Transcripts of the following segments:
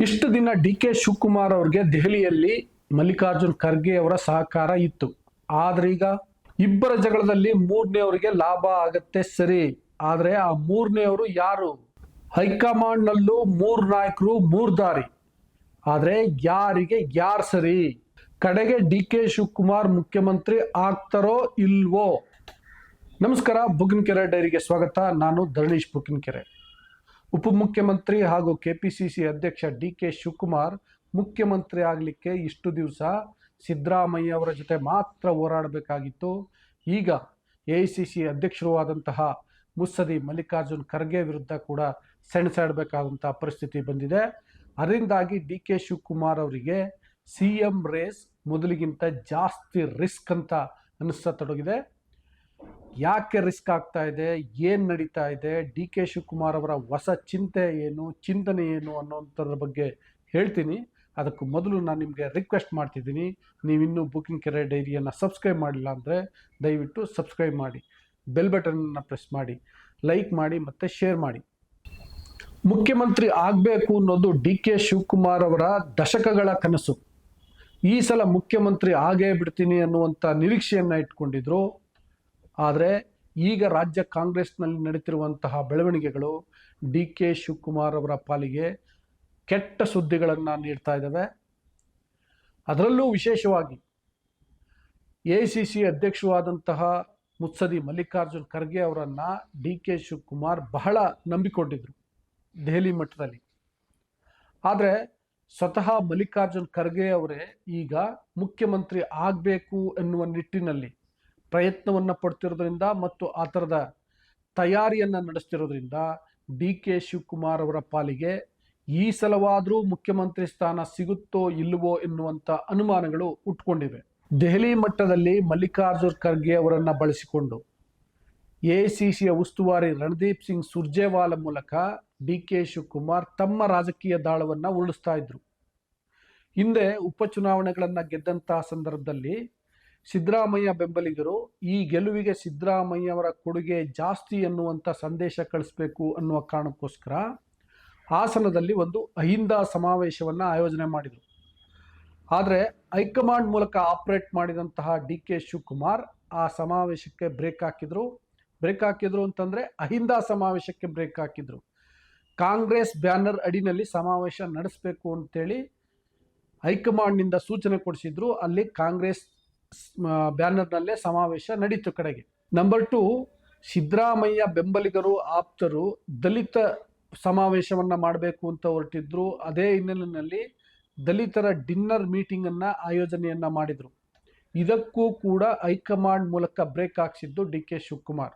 ಇಷ್ಟು ದಿನ D K Shivakumar ಅವ್ರಿಗೆ ದೆಹಲಿಯಲ್ಲಿ ಮಲ್ಲಿಕಾರ್ಜುನ್ ಖರ್ಗೆ ಅವರ ಸಹಕಾರ ಇತ್ತು. ಆದ್ರೆ ಈಗ ಇಬ್ಬರ ಜಗಳದಲ್ಲಿ ಮೂರನೇವರಿಗೆ ಲಾಭ ಆಗತ್ತೆ ಸರಿ. ಆದ್ರೆ ಆ ಮೂರನೇವರು ಯಾರು? ಹೈಕಮಾಂಡ್ ನಲ್ಲೂ ಮೂರ್ ನಾಯಕರು, ಮೂರ್ ದಾರಿ. ಆದ್ರೆ ಯಾರಿಗೆ ಯಾರು ಸರಿ? ಕಡೆಗೆ ಡಿ ಕೆ ಶಿವಕುಮಾರ್ ಮುಖ್ಯಮಂತ್ರಿ ಆಗ್ತಾರೋ ಇಲ್ವೋ? ನಮಸ್ಕಾರ, ಬುಗಿನಕೆರೆ ಡೈರಿಗೆ ಸ್ವಾಗತ. ನಾನು ಧರಣೀಶ್ ಬುಗಿನಕೆರೆ. ಉಪಮುಖ್ಯಮಂತ್ರಿ ಹಾಗೂ ಕೆಪಿಸಿಸಿ ಅಧ್ಯಕ್ಷ ಡಿ ಕೆ ಶಿವಕುಮಾರ್ ಮುಖ್ಯಮಂತ್ರಿ ಆಗಲಿಕ್ಕೆ ಇಷ್ಟು ದಿವಸ ಸಿದ್ದರಾಮಯ್ಯ ಅವರ ಜೊತೆ ಮಾತ್ರ ಹೋರಾಡಬೇಕಾಗಿತ್ತು. ಈಗ ಎ ಐ ಸಿ ಸಿ ಅಧ್ಯಕ್ಷರು ಆದಂತಹ ಮುತ್ಸದಿ ಮಲ್ಲಿಕಾರ್ಜುನ್ ಖರ್ಗೆ ವಿರುದ್ಧ ಕೂಡ ಸೆಣಸಾಡಬೇಕಾದಂತಹ ಪರಿಸ್ಥಿತಿ ಬಂದಿದೆ. ಅದರಿಂದಾಗಿ ಡಿ ಕೆ ಶಿವಕುಮಾರ್ ಅವರಿಗೆ ಸಿ ಎಂ ರೇಸ್ ಮೊದಲಿಗಿಂತ ಜಾಸ್ತಿ ರಿಸ್ಕ್ ಅಂತ ಅನಿಸ್ತತೊಡಗಿದೆ ಯಾಕೆ ರಿಸ್ಕ್ ಆಗ್ತಾ ಇದೆ? ಏನು ನಡೀತಾ ಇದೆ? ಡಿ ಕೆ ಶಿವಕುಮಾರ್ ಅವರ ಹೊಸ ಚಿಂತೆ ಏನು, ಚಿಂತನೆ ಏನು ಅನ್ನೋಂಥದ್ರ ಬಗ್ಗೆ ಹೇಳ್ತೀನಿ. ಅದಕ್ಕೂ ಮೊದಲು ನಾನು ನಿಮಗೆ ರಿಕ್ವೆಸ್ಟ್ ಮಾಡ್ತಿದ್ದೀನಿ. ನೀವಿನ್ನೂ ಬುಕಿಂಗ್ ಕೆರೆ ಡೈರಿಯನ್ನು ಸಬ್ಸ್ಕ್ರೈಬ್ ಮಾಡಿಲ್ಲ ಅಂದರೆ ದಯವಿಟ್ಟು ಸಬ್ಸ್ಕ್ರೈಬ್ ಮಾಡಿ. ಬೆಲ್ ಬಟನನ್ನು ಪ್ರೆಸ್ ಮಾಡಿ. ಲೈಕ್ ಮಾಡಿ ಮತ್ತು ಶೇರ್ ಮಾಡಿ. ಮುಖ್ಯಮಂತ್ರಿ ಆಗಬೇಕು ಅನ್ನೋದು ಡಿ ಕೆ ಶಿವಕುಮಾರ್ ಅವರ ದಶಕಗಳ ಕನಸು. ಈ ಸಲ ಮುಖ್ಯಮಂತ್ರಿ ಆಗೇ ಬಿಡ್ತೀನಿ ಅನ್ನುವಂಥ ನಿರೀಕ್ಷೆಯನ್ನು ಇಟ್ಕೊಂಡಿದ್ರು. ಆದರೆ ಈಗ ರಾಜ್ಯ ಕಾಂಗ್ರೆಸ್ನಲ್ಲಿ ನಡೀತಿರುವಂತಹ ಬೆಳವಣಿಗೆಗಳು ಡಿ ಕೆ ಶಿವಕುಮಾರ್ ಅವರ ಪಾಲಿಗೆ ಕೆಟ್ಟ ಸುದ್ದಿಗಳನ್ನು ನೀಡ್ತಾ ಇದ್ದಾವೆ ಅದರಲ್ಲೂ ವಿಶೇಷವಾಗಿ ಎ ಸಿ ಸಿ ಅಧ್ಯಕ್ಷವಾದಂತಹ ಮುತ್ಸದಿ ಮಲ್ಲಿಕಾರ್ಜುನ್ ಖರ್ಗೆ ಅವರನ್ನು ಡಿ ಕೆ ಶಿವಕುಮಾರ್ ಬಹಳ ನಂಬಿಕೊಂಡಿದ್ದರು ದೆಹಲಿ ಮಟ್ಟದಲ್ಲಿ. ಆದರೆ ಸ್ವತಃ ಮಲ್ಲಿಕಾರ್ಜುನ್ ಖರ್ಗೆ ಅವರೇ ಈಗ ಮುಖ್ಯಮಂತ್ರಿ ಆಗಬೇಕು ಎನ್ನುವ ನಿಟ್ಟಿನಲ್ಲಿ ಪ್ರಯತ್ನವನ್ನು ಪಡ್ತಿರೋದ್ರಿಂದ ಮತ್ತು ಆ ಥರದ ತಯಾರಿಯನ್ನು ನಡೆಸ್ತಿರೋದ್ರಿಂದ ಡಿ ಕೆ ಶಿವಕುಮಾರ್ ಅವರ ಪಾಲಿಗೆ ಈ ಸಲವಾದರೂ ಮುಖ್ಯಮಂತ್ರಿ ಸ್ಥಾನ ಸಿಗುತ್ತೋ ಇಲ್ಲವೋ ಎನ್ನುವಂಥ ಅನುಮಾನಗಳು ಉಟ್ಕೊಂಡಿವೆ. ದೆಹಲಿ ಮಟ್ಟದಲ್ಲಿ ಮಲ್ಲಿಕಾರ್ಜುನ್ ಖರ್ಗೆ ಅವರನ್ನು ಬಳಸಿಕೊಂಡು ಎ ಉಸ್ತುವಾರಿ ರಣದೀಪ್ ಸಿಂಗ್ ಸುರ್ಜೇವಾಲ ಮೂಲಕ ಡಿ ಕೆ ಶಿವಕುಮಾರ್ ತಮ್ಮ ರಾಜಕೀಯ ದಾಳವನ್ನು ಉರುಳಿಸ್ತಾ ಇದ್ರು. ಹಿಂದೆ ಉಪಚುನಾವಣೆಗಳನ್ನು ಗೆದ್ದಂತಹ ಸಂದರ್ಭದಲ್ಲಿ ಸಿದ್ದರಾಮಯ್ಯ ಬೆಂಬಲಿಗರು, ಈ ಗೆಲುವಿಗೆ ಸಿದ್ದರಾಮಯ್ಯ ಅವರ ಕೊಡುಗೆ ಜಾಸ್ತಿ ಎನ್ನುವಂಥ ಸಂದೇಶ ಕಳಿಸ್ಬೇಕು ಅನ್ನುವ ಕಾರಣಕ್ಕೋಸ್ಕರ ಹಾಸನದಲ್ಲಿ ಒಂದು ಅಹಿಂದ ಸಮಾವೇಶವನ್ನು ಆಯೋಜನೆ ಮಾಡಿದರು. ಆದರೆ ಹೈಕಮಾಂಡ್ ಮೂಲಕ ಆಪರೇಟ್ ಮಾಡಿದಂತಹ ಡಿ ಕೆ ಶಿವಕುಮಾರ್ ಆ ಸಮಾವೇಶಕ್ಕೆ ಬ್ರೇಕ್ ಹಾಕಿದರು. ಬ್ರೇಕ್ ಹಾಕಿದ್ರು ಅಂತಂದರೆ ಅಹಿಂದ ಸಮಾವೇಶಕ್ಕೆ ಬ್ರೇಕ್ ಹಾಕಿದರು. ಕಾಂಗ್ರೆಸ್ ಬ್ಯಾನರ್ ಅಡಿನಲ್ಲಿ ಸಮಾವೇಶ ನಡೆಸಬೇಕು ಅಂತೇಳಿ ಹೈಕಮಾಂಡ್ನಿಂದ ಸೂಚನೆ ಕೊಡಿಸಿದ್ರು. ಅಲ್ಲಿ ಕಾಂಗ್ರೆಸ್ ಬ್ಯಾನರ್ನಲ್ಲೇ ಸಮಾವೇಶ ನಡೀತು ಕಡೆಗೆ. ನಂಬರ್ ಟು ಸಿದ್ದರಾಮಯ್ಯ ಬೆಂಬಲಿಗರು, ಆಪ್ತರು ದಲಿತ ಸಮಾವೇಶವನ್ನು ಮಾಡಬೇಕು ಅಂತ ಹೊರಟಿದ್ರು. ಅದೇ ಹಿನ್ನೆಲೆಯಲ್ಲಿ ದಲಿತರ ಡಿನ್ನರ್ ಮೀಟಿಂಗನ್ನು ಆಯೋಜನೆಯನ್ನು ಮಾಡಿದರು. ಇದಕ್ಕೂ ಕೂಡ ಹೈಕಮಾಂಡ್ ಮೂಲಕ ಬ್ರೇಕ್ ಹಾಕ್ಸಿದ್ದು ಡಿ ಕೆ ಶಿವಕುಮಾರ್.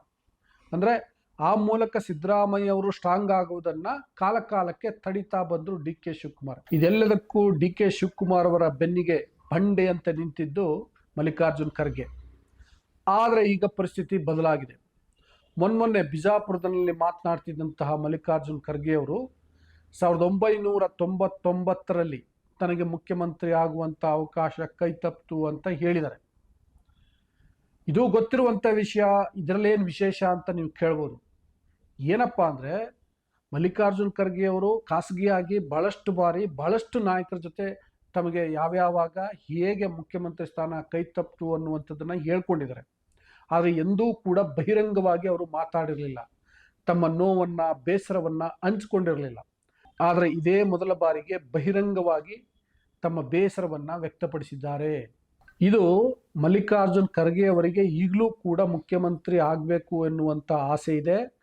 ಅಂದರೆ ಆ ಮೂಲಕ ಸಿದ್ದರಾಮಯ್ಯ ಅವರು ಸ್ಟ್ರಾಂಗ್ ಆಗುವುದನ್ನು ಕಾಲಕಾಲಕ್ಕೆ ತಡಿತಾ ಬಂದರು ಡಿ ಕೆ ಶಿವಕುಮಾರ್. ಇದೆಲ್ಲದಕ್ಕೂ ಡಿ ಕೆ ಶಿವಕುಮಾರ್ ಅವರ ಬೆನ್ನಿಗೆ ಬಂಡೆಯಂತೆ ನಿಂತಿದ್ದು ಮಲ್ಲಿಕಾರ್ಜುನ್ ಖರ್ಗೆ. ಆದರೆ ಈಗ ಪರಿಸ್ಥಿತಿ ಬದಲಾಗಿದೆ. ಮೊನ್ಮೊನ್ನೆ ಬಿಜಾಪುರದಲ್ಲಿ ಮಾತನಾಡ್ತಿದ್ದಂತಹ ಮಲ್ಲಿಕಾರ್ಜುನ್ ಖರ್ಗೆ ಅವರು ಸಾವಿರದ ಒಂಬೈನೂರ ತೊಂಬತ್ತೊಂಬತ್ತರಲ್ಲಿ ತನಗೆ ಮುಖ್ಯಮಂತ್ರಿ ಆಗುವಂಥ ಅವಕಾಶ ಕೈತಪ್ತು ಅಂತ ಹೇಳಿದ್ದಾರೆ. ಇದು ಗೊತ್ತಿರುವಂಥ ವಿಷಯ ಇದರಲ್ಲೇನು ವಿಶೇಷ ಅಂತ ನೀವು ಕೇಳ್ಬೋದು. ಏನಪ್ಪ ಅಂದರೆ ಮಲ್ಲಿಕಾರ್ಜುನ್ ಖರ್ಗೆ ಅವರು ಖಾಸಗಿಯಾಗಿ ಬಹಳಷ್ಟು ಬಾರಿ ಬಹಳಷ್ಟು ನಾಯಕರ ಜೊತೆ ತಮಗೆ ಯಾವ್ಯಾವಾಗ ಹೇಗೆ ಮುಖ್ಯಮಂತ್ರಿ ಸ್ಥಾನ ಕೈ ಅನ್ನುವಂಥದ್ದನ್ನು ಹೇಳ್ಕೊಂಡಿದ್ದಾರೆ. ಆದರೆ ಎಂದೂ ಕೂಡ ಬಹಿರಂಗವಾಗಿ ಅವರು ಮಾತಾಡಿರಲಿಲ್ಲ. ತಮ್ಮ ನೋವನ್ನು, ಬೇಸರವನ್ನು ಹಂಚಿಕೊಂಡಿರಲಿಲ್ಲ. ಆದರೆ ಇದೇ ಮೊದಲ ಬಾರಿಗೆ ಬಹಿರಂಗವಾಗಿ ತಮ್ಮ ಬೇಸರವನ್ನು ವ್ಯಕ್ತಪಡಿಸಿದ್ದಾರೆ. ಇದು ಮಲ್ಲಿಕಾರ್ಜುನ್ ಖರ್ಗೆ ಅವರಿಗೆ ಈಗಲೂ ಕೂಡ ಮುಖ್ಯಮಂತ್ರಿ ಆಗಬೇಕು ಎನ್ನುವಂಥ ಆಸೆ ಇದೆ.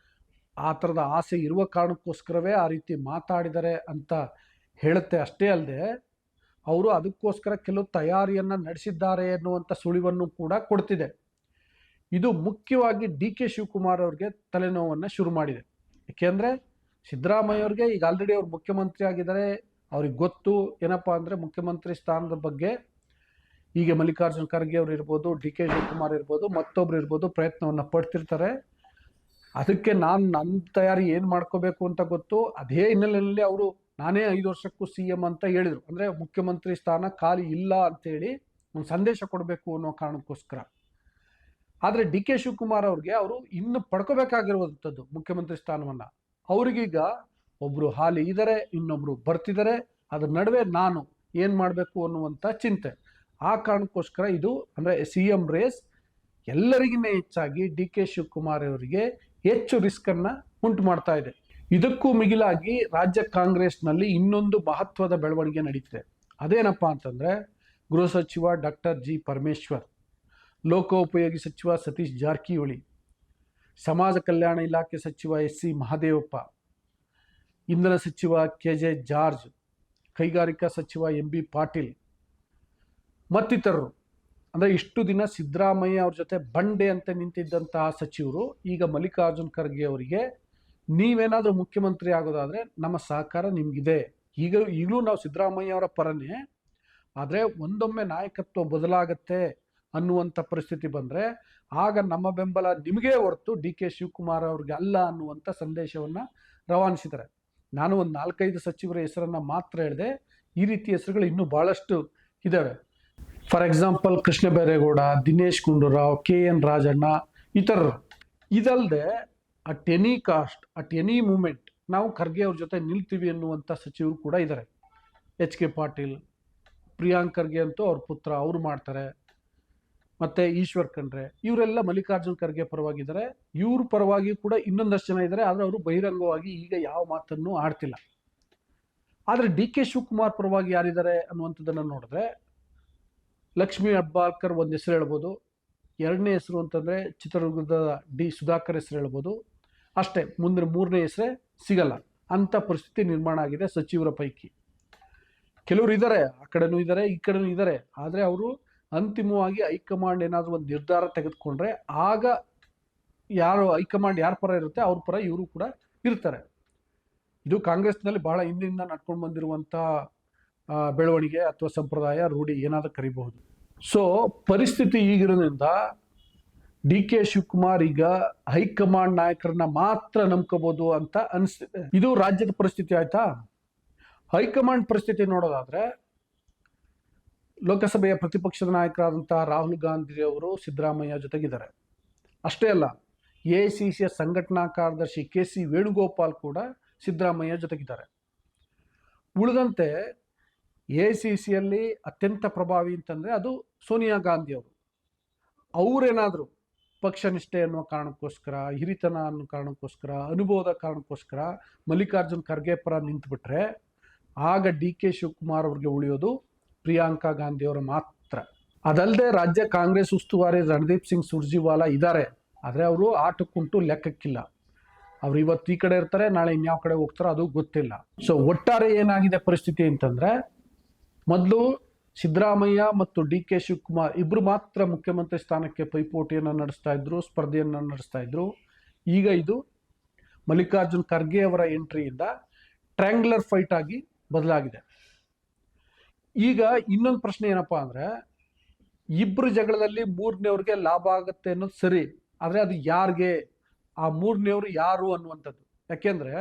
ಆ ಥರದ ಆಸೆ ಇರುವ ಕಾರಣಕ್ಕೋಸ್ಕರವೇ ಆ ರೀತಿ ಮಾತಾಡಿದ್ದಾರೆ ಅಂತ ಹೇಳುತ್ತೆ ಅಷ್ಟೇ ಅಲ್ಲದೆ ಅವರು ಅದಕ್ಕೋಸ್ಕರ ಕೆಲವು ತಯಾರಿಯನ್ನು ನಡೆಸಿದ್ದಾರೆ ಎನ್ನುವಂಥ ಸುಳಿವನ್ನು ಕೂಡ ಕೊಡ್ತಿದೆ. ಇದು ಮುಖ್ಯವಾಗಿ ಡಿ ಕೆ ಶಿವಕುಮಾರ್ ಅವ್ರಿಗೆ ತಲೆನೋವನ್ನು ಶುರು ಮಾಡಿದೆ. ಏಕೆಂದರೆ ಸಿದ್ದರಾಮಯ್ಯ ಅವ್ರಿಗೆ ಈಗ ಆಲ್ರೆಡಿ ಅವ್ರು ಮುಖ್ಯಮಂತ್ರಿ ಆಗಿದ್ದಾರೆ. ಅವ್ರಿಗೆ ಗೊತ್ತು ಏನಪ್ಪ ಅಂದರೆ ಮುಖ್ಯಮಂತ್ರಿ ಸ್ಥಾನದ ಬಗ್ಗೆ ಹೀಗೆ ಮಲ್ಲಿಕಾರ್ಜುನ ಖರ್ಗೆ ಅವರು ಇರ್ಬೋದು, ಡಿ ಕೆ ಶಿವಕುಮಾರ್ ಇರ್ಬೋದು, ಮತ್ತೊಬ್ರು ಇರ್ಬೋದು ಪ್ರಯತ್ನವನ್ನು ಪಡ್ತಿರ್ತಾರೆ. ಅದಕ್ಕೆ ನಾನು ನನ್ನ ತಯಾರಿ ಏನು ಮಾಡ್ಕೋಬೇಕು ಅಂತ ಗೊತ್ತು. ಅದೇ ಹಿನ್ನೆಲೆಯಲ್ಲಿ ಅವರು ನಾನೇ ಐದು ವರ್ಷಕ್ಕೂ ಸಿ ಎಂ ಅಂತ ಹೇಳಿದರು. ಅಂದರೆ ಮುಖ್ಯಮಂತ್ರಿ ಸ್ಥಾನ ಖಾಲಿ ಇಲ್ಲ ಅಂತೇಳಿ ಒಂದು ಸಂದೇಶ ಕೊಡಬೇಕು ಅನ್ನೋ ಕಾರಣಕ್ಕೋಸ್ಕರ. ಆದರೆ ಡಿ ಕೆ ಶಿವಕುಮಾರ್ ಅವ್ರಿಗೆ ಅವರು ಇನ್ನು ಪಡ್ಕೋಬೇಕಾಗಿರುವಂಥದ್ದು ಮುಖ್ಯಮಂತ್ರಿ ಸ್ಥಾನವನ್ನು. ಅವ್ರಿಗೀಗ ಒಬ್ಬರು ಹಾಲಿ ಇದ್ದಾರೆ ಇನ್ನೊಬ್ಬರು ಬರ್ತಿದ್ದಾರೆ ಅದ್ರ ನಡುವೆ ನಾನು ಏನು ಮಾಡಬೇಕು ಅನ್ನುವಂಥ ಚಿಂತೆ. ಆ ಕಾರಣಕ್ಕೋಸ್ಕರ ಇದು ಅಂದರೆ ಸಿ ಎಂ ರೇಸ್ ಎಲ್ಲರಿಗಿಂತ ಹೆಚ್ಚಾಗಿ ಡಿ ಕೆ ಶಿವಕುಮಾರ್ ಅವರಿಗೆ ಹೆಚ್ಚು ರಿಸ್ಕನ್ನು ಉಂಟು ಮಾಡ್ತಾ ಇದೆ. ಇದಕ್ಕೂ ಮಿಗಿಲಾಗಿ ರಾಜ್ಯ ಕಾಂಗ್ರೆಸ್ನಲ್ಲಿ ಇನ್ನೊಂದು ಮಹತ್ವದ ಬೆಳವಣಿಗೆ ನಡೀತಿದೆ. ಅದೇನಪ್ಪ ಅಂತಂದರೆ ಗೃಹ ಸಚಿವ ಡಾಕ್ಟರ್ ಜಿ ಪರಮೇಶ್ವರ್ ಲೋಕೋಪಯೋಗಿ ಸಚಿವ ಸತೀಶ್ ಜಾರಕಿಹೊಳಿ, ಸಮಾಜ ಕಲ್ಯಾಣ ಇಲಾಖೆ ಸಚಿವ ಎಸ್ ಸಿ ಮಹಾದೇವಪ್ಪ, ಇಂಧನ ಸಚಿವ ಕೆ ಜೆ ಜಾರ್ಜ್, ಕೈಗಾರಿಕಾ ಸಚಿವ ಎಂ ಬಿ ಪಾಟೀಲ್, ಮತ್ತಿತರರು. ಅಂದರೆ ಇಷ್ಟು ದಿನ ಸಿದ್ದರಾಮಯ್ಯ ಅವ್ರ ಜೊತೆ ಬಂಡೆ ಅಂತ ನಿಂತಿದ್ದಂತಹ ಸಚಿವರು ಈಗ ಮಲ್ಲಿಕಾರ್ಜುನ್ ಖರ್ಗೆ ಅವರಿಗೆ ನೀವೇನಾದರೂ ಮುಖ್ಯಮಂತ್ರಿ ಆಗೋದಾದರೆ ನಮ್ಮ ಸಹಕಾರ ನಿಮಗಿದೆ. ಈಗ ಈಗಲೂ ನಾವು ಸಿದ್ದರಾಮಯ್ಯ ಅವರ ಪರನೇ, ಆದರೆ ಒಂದೊಮ್ಮೆ ನಾಯಕತ್ವ ಬದಲಾಗತ್ತೆ ಅನ್ನುವಂಥ ಪರಿಸ್ಥಿತಿ ಬಂದರೆ ಆಗ ನಮ್ಮ ಬೆಂಬಲ ನಿಮಗೇ ಹೊರತು ಡಿ ಕೆ ಶಿವಕುಮಾರ್ ಅವ್ರಿಗೆ ಅಲ್ಲ ಅನ್ನುವಂಥ ಸಂದೇಶವನ್ನು ರವಾನಿಸಿದ್ದಾರೆ. ನಾನು ಒಂದು ನಾಲ್ಕೈದು ಸಚಿವರ ಹೆಸರನ್ನು ಮಾತ್ರ ಹೇಳಿದೆ, ಈ ರೀತಿ ಹೆಸರುಗಳು ಇನ್ನೂ ಭಾಳಷ್ಟು ಇದ್ದಾವೆ for example Krishna Byregowda Dinesh Gundurao, K N Rajanna, ಇತರರು. ಇದಲ್ಲದೆ at any cost at any moment ನಾವು ಖರ್ಗೆ ಅವ್ರ ಜೊತೆ ನಿಲ್ತೀವಿ ಅನ್ನುವಂಥ ಸಚಿವರು ಕೂಡ ಇದ್ದಾರೆ ಎಚ್ ಕೆ ಪಾಟೀಲ್ ಪ್ರಿಯಾಂಕ್ ಖರ್ಗೆ ಅಂತೂ ಅವ್ರ ಪುತ್ರ ಅವರು ಮಾಡ್ತಾರೆ. ಮತ್ತು ಈಶ್ವರ್ ಖಂಡ್ರೆ, ಇವರೆಲ್ಲ ಮಲ್ಲಿಕಾರ್ಜುನ್ ಖರ್ಗೆ ಪರವಾಗಿದ್ದಾರೆ. ಇವ್ರ ಪರವಾಗಿ ಕೂಡ ಇನ್ನೊಂದಷ್ಟು ಜನ ಇದ್ದಾರೆ ಆದರೆ ಅವರು ಬಹಿರಂಗವಾಗಿ ಈಗ ಯಾವ ಮಾತನ್ನು ಆಡ್ತಿಲ್ಲ. ಆದರೆ ಡಿ ಕೆ ಶಿವಕುಮಾರ್ ಪರವಾಗಿ ಯಾರಿದ್ದಾರೆ ಅನ್ನುವಂಥದ್ದನ್ನು ನೋಡಿದ್ರೆ, ಲಕ್ಷ್ಮೀ ಹೆಬ್ಬಾಳ್ಕರ್ ಒಂದು ಹೆಸರು ಹೇಳ್ಬೋದು. ಎರಡನೇ ಹೆಸರು ಅಂತಂದರೆ ಚಿತ್ರದುರ್ಗದ ಡಿ ಸುಧಾಕರ್ ಹೆಸರು ಹೇಳ್ಬೋದು. ಅಷ್ಟೇ ಮುಂದಿನ ಮೂರನೇ ಹೆಸರೇ ಸಿಗಲ್ಲ. ಅಂಥ ಪರಿಸ್ಥಿತಿ ನಿರ್ಮಾಣ ಆಗಿದೆ ಸಚಿವರ ಪೈಕಿ. ಕೆಲವರು ಇದ್ದಾರೆ ಆ ಕಡೆನೂ ಇದ್ದಾರೆ ಈ ಕಡೆನೂ ಇದ್ದಾರೆ ಆದರೆ ಅವರು ಅಂತಿಮವಾಗಿ ಹೈಕಮಾಂಡ್ ಏನಾದರೂ ಒಂದು ನಿರ್ಧಾರ ತೆಗೆದುಕೊಂಡ್ರೆ ಆಗ ಯಾರು, ಹೈಕಮಾಂಡ್ ಯಾರ ಪರ ಇರುತ್ತೆ ಅವ್ರ ಪರ ಇವರು ಕೂಡ ಇರ್ತಾರೆ. ಇದು ಕಾಂಗ್ರೆಸ್ನಲ್ಲಿ ಬಹಳ ಹಿಂದಿನಿಂದ ನಡ್ಕೊಂಡು ಬಂದಿರುವಂಥ ಬೆಳವಣಿಗೆ ಅಥವಾ ಸಂಪ್ರದಾಯ ರೂಢಿ ಏನಾದರೂ ಕರಿಬಹುದು. ಸೊ ಪರಿಸ್ಥಿತಿ ಈಗಿರೋದ್ರಿಂದ ಡಿ ಕೆ ಶಿವಕುಮಾರ್ ಈಗ ಹೈಕಮಾಂಡ್ ನಾಯಕರನ್ನ ಮಾತ್ರ ನಂಬ್ಕೋಬಹುದು ಅಂತ ಅನಿಸ್ತಿದೆ. ಇದು ರಾಜ್ಯದ ಪರಿಸ್ಥಿತಿ ಆಯ್ತಾ? ಹೈಕಮಾಂಡ್ ಪರಿಸ್ಥಿತಿ ನೋಡೋದಾದ್ರೆ ಲೋಕಸಭೆಯ ಪ್ರತಿಪಕ್ಷದ ನಾಯಕರಾದಂತಹ ರಾಹುಲ್ ಗಾಂಧಿ ಅವರು ಸಿದ್ದರಾಮಯ್ಯ ಜೊತೆಗಿದ್ದಾರೆ. ಅಷ್ಟೇ ಅಲ್ಲ, ಎ ಸಿ ಸಿಯ ಸಂಘಟನಾ ಕಾರ್ಯದರ್ಶಿ ಕೆ ಸಿ ವೇಣುಗೋಪಾಲ್ ಕೂಡ ಸಿದ್ದರಾಮಯ್ಯ ಜೊತೆಗಿದ್ದಾರೆ. ಉಳಿದಂತೆ ಎ ಸಿ ಸಿಯಲ್ಲಿ ಅತ್ಯಂತ ಪ್ರಭಾವಿ ಅಂತಂದರೆ ಅದು ಸೋನಿಯಾ ಗಾಂಧಿ ಅವರು. ಅವರೇನಾದರೂ ಪಕ್ಷ ನಿಷ್ಠೆ ಅನ್ನೋ ಕಾರಣಕ್ಕೋಸ್ಕರ, ಹಿರಿತನ ಅನ್ನೋ ಕಾರಣಕ್ಕೋಸ್ಕರ, ಅನುಭವದ ಕಾರಣಕ್ಕೋಸ್ಕರ ಮಲ್ಲಿಕಾರ್ಜುನ್ ಖರ್ಗೆ ಪರ ನಿಂತುಬಿಟ್ರೆ, ಆಗ ಡಿ ಕೆ ಶಿವಕುಮಾರ್ ಅವ್ರಿಗೆ ಉಳಿಯೋದು ಪ್ರಿಯಾಂಕಾ ಗಾಂಧಿ ಅವರ ಮಾತ್ರ. ಅದಲ್ಲದೆ ರಾಜ್ಯ ಕಾಂಗ್ರೆಸ್ ಉಸ್ತುವಾರಿ ರಣದೀಪ್ ಸಿಂಗ್ ಸುರ್ಜಿವಾಲಾ ಇದ್ದಾರೆ ಆದರೆ ಅವರು ಆಟಕ್ಕುಂಟು ಲೆಕ್ಕಕ್ಕಿಲ್ಲ. ಅವ್ರು ಇವತ್ತು ಈ ಕಡೆ ಇರ್ತಾರೆ, ನಾಳೆ ಇನ್ಯಾವ ಕಡೆ ಹೋಗ್ತಾರೋ ಅದು ಗೊತ್ತಿಲ್ಲ. ಸೊ ಒಟ್ಟಾರೆ ಏನಾಗಿದೆ ಪರಿಸ್ಥಿತಿ ಅಂತಂದ್ರೆ, ಮೊದಲು ಸಿದ್ದರಾಮಯ್ಯ ಮತ್ತು ಡಿ ಕೆ ಶಿವಕುಮಾರ್ ಇಬ್ಬರು ಮಾತ್ರ ಮುಖ್ಯಮಂತ್ರಿ ಸ್ಥಾನಕ್ಕೆ ಪೈಪೋಟಿಯನ್ನು ನಡೆಸ್ತಾ ಇದ್ರು, ಸ್ಪರ್ಧೆಯನ್ನು ನಡೆಸ್ತಾ ಇದ್ರು. ಈಗ ಇದು ಮಲ್ಲಿಕಾರ್ಜುನ್ ಖರ್ಗೆ ಅವರ ಎಂಟ್ರಿಯಿಂದ ಟ್ರ್ಯಾಂಗ್ಯುಲರ್ ಫೈಟ್ ಆಗಿ ಬದಲಾಗಿದೆ. ಈಗ ಇನ್ನೊಂದು ಪ್ರಶ್ನೆ ಏನಪ್ಪಾ ಅಂದ್ರೆ ಇಬ್ಬರು ಜಗಳದಲ್ಲಿ ಮೂರನೇವ್ರಿಗೆ ಲಾಭ ಆಗುತ್ತೆ ಅನ್ನೋದು ಸರಿ, ಆದರೆ ಅದು ಯಾರಿಗೆ? ಆ ಮೂರನೇವ್ರು ಯಾರು ಅನ್ನುವಂಥದ್ದು. ಯಾಕೆಂದ್ರೆ,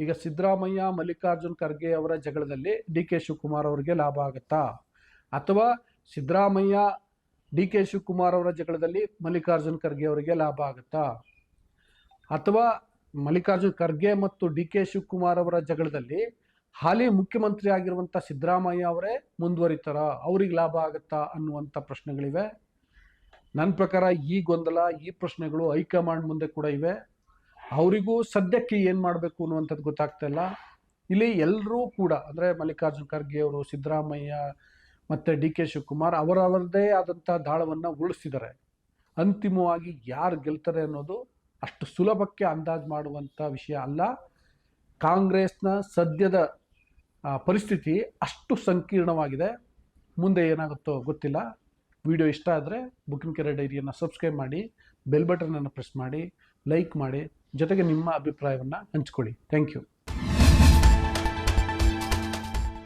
ಈಗ ಸಿದ್ದರಾಮಯ್ಯ, ಮಲ್ಲಿಕಾರ್ಜುನ್ ಖರ್ಗೆ ಅವರ ಜಗಳದಲ್ಲಿ ಡಿ ಕೆ ಶಿವಕುಮಾರ್ ಅವರಿಗೆ ಲಾಭ ಆಗುತ್ತಾ? ಅಥವಾ ಸಿದ್ದರಾಮಯ್ಯ ಡಿ ಕೆ ಶಿವಕುಮಾರ್ ಅವರ ಜಗಳದಲ್ಲಿ ಮಲ್ಲಿಕಾರ್ಜುನ್ ಖರ್ಗೆ ಅವರಿಗೆ ಲಾಭ ಆಗುತ್ತಾ? ಅಥವಾ ಮಲ್ಲಿಕಾರ್ಜುನ್ ಖರ್ಗೆ ಮತ್ತು ಡಿ ಕೆ ಶಿವಕುಮಾರ್ ಅವರ ಜಗಳದಲ್ಲಿ ಹಾಲಿ ಮುಖ್ಯಮಂತ್ರಿ ಆಗಿರುವಂಥ ಸಿದ್ದರಾಮಯ್ಯ ಅವರೇ ಮುಂದುವರಿತಾರ? ಅವ್ರಿಗೆ ಲಾಭ ಆಗುತ್ತಾ ಅನ್ನುವಂಥ ಪ್ರಶ್ನೆಗಳಿವೆ. ನನ್ನ ಪ್ರಕಾರ ಈ ಗೊಂದಲ, ಈ ಪ್ರಶ್ನೆಗಳು ಹೈಕಮಾಂಡ್ ಮುಂದೆ ಕೂಡ ಇವೆ. ಅವರಿಗೂ ಸದ್ಯಕ್ಕೆ ಏನು ಮಾಡಬೇಕು ಅನ್ನುವಂಥದ್ದು ಗೊತ್ತಾಗ್ತಾ ಇಲ್ಲ. ಇಲ್ಲಿ ಎಲ್ಲರೂ ಕೂಡ, ಅಂದರೆ ಮಲ್ಲಿಕಾರ್ಜುನ್ ಖರ್ಗೆ ಅವರು, ಸಿದ್ದರಾಮಯ್ಯ ಮತ್ತು ಡಿ ಕೆ ಶಿವಕುಮಾರ್ ಅವರವರದೇ ಆದಂಥ ದಾಳವನ್ನು ಉಳಿಸಿದ್ದಾರೆ ಅಂತಿಮವಾಗಿ ಯಾರು ಗೆಲ್ತಾರೆ ಅನ್ನೋದು ಅಷ್ಟು ಸುಲಭಕ್ಕೆ ಅಂದಾಜು ಮಾಡುವಂಥ ವಿಷಯ ಅಲ್ಲ. ಕಾಂಗ್ರೆಸ್ನ ಸದ್ಯದ ಪರಿಸ್ಥಿತಿ ಅಷ್ಟು ಸಂಕೀರ್ಣವಾಗಿದೆ. ಮುಂದೆ ಏನಾಗುತ್ತೋ ಗೊತ್ತಿಲ್ಲ. ವಿಡಿಯೋ ಇಷ್ಟ ಆದರೆ ಬುಕ್ಕಿಂಗ್ ಕೆರೆ ಡೈರಿಯನ್ನು ಸಬ್ಸ್ಕ್ರೈಬ್ ಮಾಡಿ, ಬೆಲ್ ಬಟನನ್ನು ಪ್ರೆಸ್ ಮಾಡಿ, ಲೈಕ್ ಮಾಡಿ, ಜೊತೆಗೆ ನಿಮ್ಮ ಅಭಿಪ್ರಾಯವನ್ನು ಹಂಚ್ಕೊಳ್ಳಿ. Thank you.